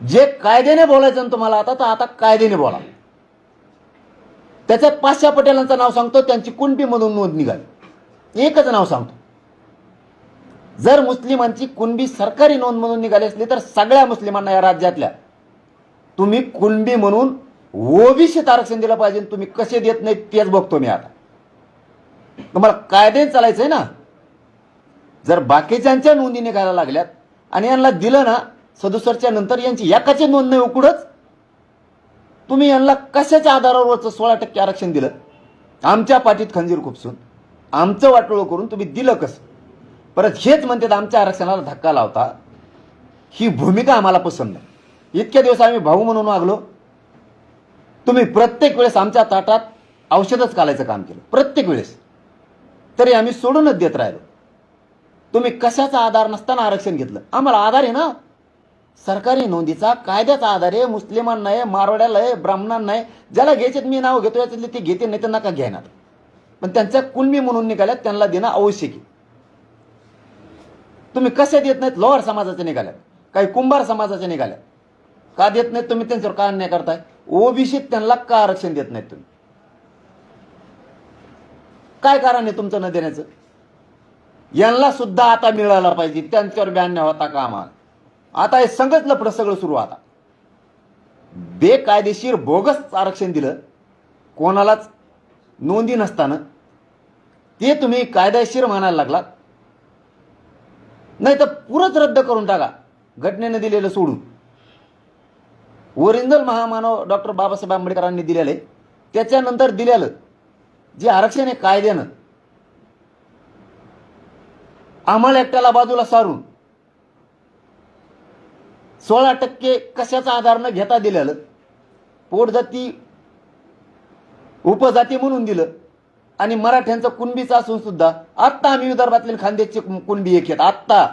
जे कायद्याने बोलायचं ना तुम्हाला आता तर आता कायद्याने बोला. त्याच्यात पाचशा पटेलांचं नाव सांगतो त्यांची कुणबी म्हणून नोंद निघाली. एकच नाव सांगतो. जर मुस्लिमांची कुणबी सरकारी नोंद म्हणून निघाली असली तर सगळ्या मुस्लिमांना या राज्यातल्या तुम्ही कुणबी म्हणून ओबीसीत आरक्षण दिलं पाहिजे तुम्ही कसे देत नाही तेच बघतो मी आता. तुम्हाला कायद्याने आहे ना? जर बाकीच्यांच्या नोंदी निघायला लागल्यात आणि यांना दिलं ना सदुसरच्या नंतर यांची एकाची नोंद नाही उकडच तुम्ही यांना कशाच्या आधारावरच सोळा टक्के आरक्षण दिलं? आमच्या पाठीत खंजीर खुपसून. आमचं वाटोळं करून तुम्ही दिलं कसं? परत हेच म्हणतात आमच्या आरक्षणाला धक्का लावता. ही भूमिका आम्हाला पसंत नाही. इतक्या दिवस आम्ही भाऊ म्हणून वागलो. तुम्ही प्रत्येक वेळेस आमच्या ताटात औषधच घालायचं काम केलं. प्रत्येक वेळेस. तरी आम्ही सोडूनच देत राहिलो. तुम्ही कशाचा आधार नसताना आरक्षण घेतलं. आम्हाला आधार आहे ना? सरकारी नोंदीचा कायद्याचा आधार आहे मुस्लिमांना आहे मारवाड्याला आहे ब्राह्मणांना आहे ज्याला घ्यायचे मी नाव घेतो याच्यातले ते घेते नाही तर नका घेणार. पण त्यांच्या कुणबी म्हणून निघाल्यात त्यांना देणं आवश्यक आहे. तुम्ही कसे देत नाहीत? लोहार समाजाचे निघाल्यात. काही कुंभार समाजाचे निघाल्यात. का देत नाहीत? तुम्ही त्यांच्यावर का अन्याय करताय? ओबीसीत त्यांना का आरक्षण देत नाहीत तुम्ही? काय कारण आहे तुमचं न देण्याचं? यांना सुद्धा आता मिळायला पाहिजे. त्यांच्यावर ब्याण्णव होता कामा आता हे संगच लफडं सगळं सुरू आता. बेकायदेशीर बोगस आरक्षण दिलं कोणालाच नोंदी नसताना. ते तुम्ही कायदेशीर मानायला लागलात. नाही तर पुरंच रद्द करून टाका घटनेनं दिलेलं सोडून. ओरिजिनल महामानव डॉक्टर बाबासाहेब आंबेडकरांनी दिलेलं आहे. त्याच्यानंतर दिलेलं जे आरक्षण आहे कायद्यानं आम्हाला एकट्याला बाजूला सारून सोळा टक्के कशाचा आधार न घेता दिलेलं पोटजाती उपजाती म्हणून दिलं आणि मराठ्यांचं कुणबीचं असून सुद्धा आत्ता आम्ही विदर्भातले खानदेशचे कुणबी एक आहेत आत्ता.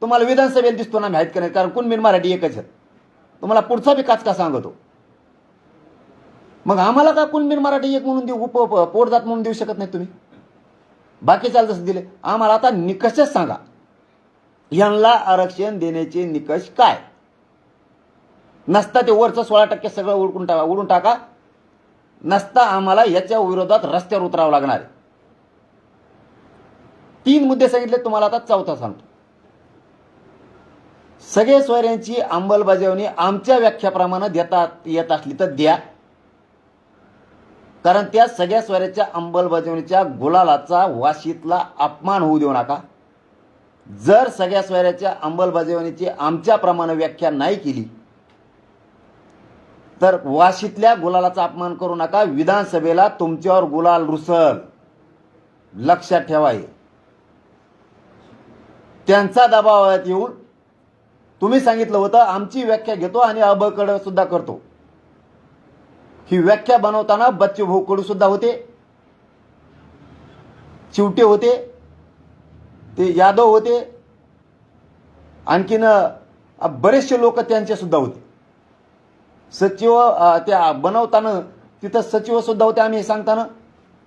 तुम्हाला विधानसभेला दिसतो ना माहीत का नाही? कारण कुणबी मराठी एकच आहेत. तुम्हाला पुढचा बी काचका सांगतो. मग आम्हाला का कुणबीर मराठी एक म्हणून देऊ उप उप- पोटजात म्हणून देऊ शकत नाही तुम्ही? बाकी चाल जसं दिले आम्हाला आता निकषच सांगा. यांना आरक्षण देण्याचे निकष काय? नसता ते वरचं सोळा टक्के सगळं उडकून टाका उडून टाका. नसता आम्हाला याच्या विरोधात रस्त्यावर उतरावं लागणार तीन मुद्दे सांगितले तुम्हाला आता चौथा सांगतो. सगळे सोयऱ्यांची अंमलबजावणी आमच्या व्याख्याप्रमाणे देतात येत असली तर द्या. कारण त्या सगळ्या स्वराच्या अंमलबजावणीच्या गुलालाचा वाशीतला अपमान होऊ देऊ नका. जर सगळ्या स्वराच्या अंमलबजावणीची आमच्याप्रमाणे व्याख्या नाही केली तर वाशीतल्या गुलालाचा अपमान करू नका. विधानसभेला तुमच्यावर गुलाल रुसल. लक्षात ठेवा हे. त्यांचा दबावात येऊन. तुम्ही सांगितलं होतं आमची व्याख्या घेतो आणि अबकड सुद्धा करतो. ही व्याख्या बनवताना बच्चे भाऊ कडू सुद्धा होते. चिवटे होते. ते यादव होते. आणखीन बरेचसे लोक त्यांचेसुद्धा होते. सचिव त्या बनवताना तिथं सचिवसुद्धा होते आम्ही हे सांगताना.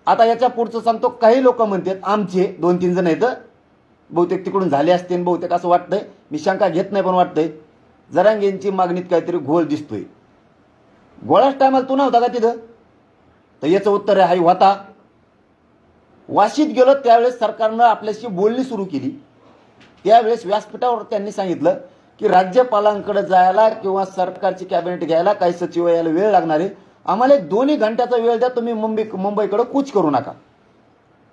आता याच्या पुढचं सांगतो काही लोक म्हणतात आमचे दोन तीन जण आहेत. बहुतेक तिकडून झाले असते बहुतेक असं वाटतंय. मी शंका घेत नाही पण वाटतंय. जरांगेंची मागणीत काहीतरी घोळ दिसतोय. गोळाच टायमाला तू नव्हता का तिथं? तर याचं उत्तर आहे होता. वाशीत गेलो त्यावेळेस सरकारनं आपल्याशी बोलणी सुरू केली. त्यावेळेस व्यासपीठावर त्यांनी सांगितलं की राज्यपालांकडे जायला किंवा सरकारची कॅबिनेट घ्यायला काही सचिव यायला वेळ लागणार आहे. आम्हाला एक दोन्ही घंट्याचा वेळ द्या तुम्ही मुंबई मुंबईकडे कूच करू नका.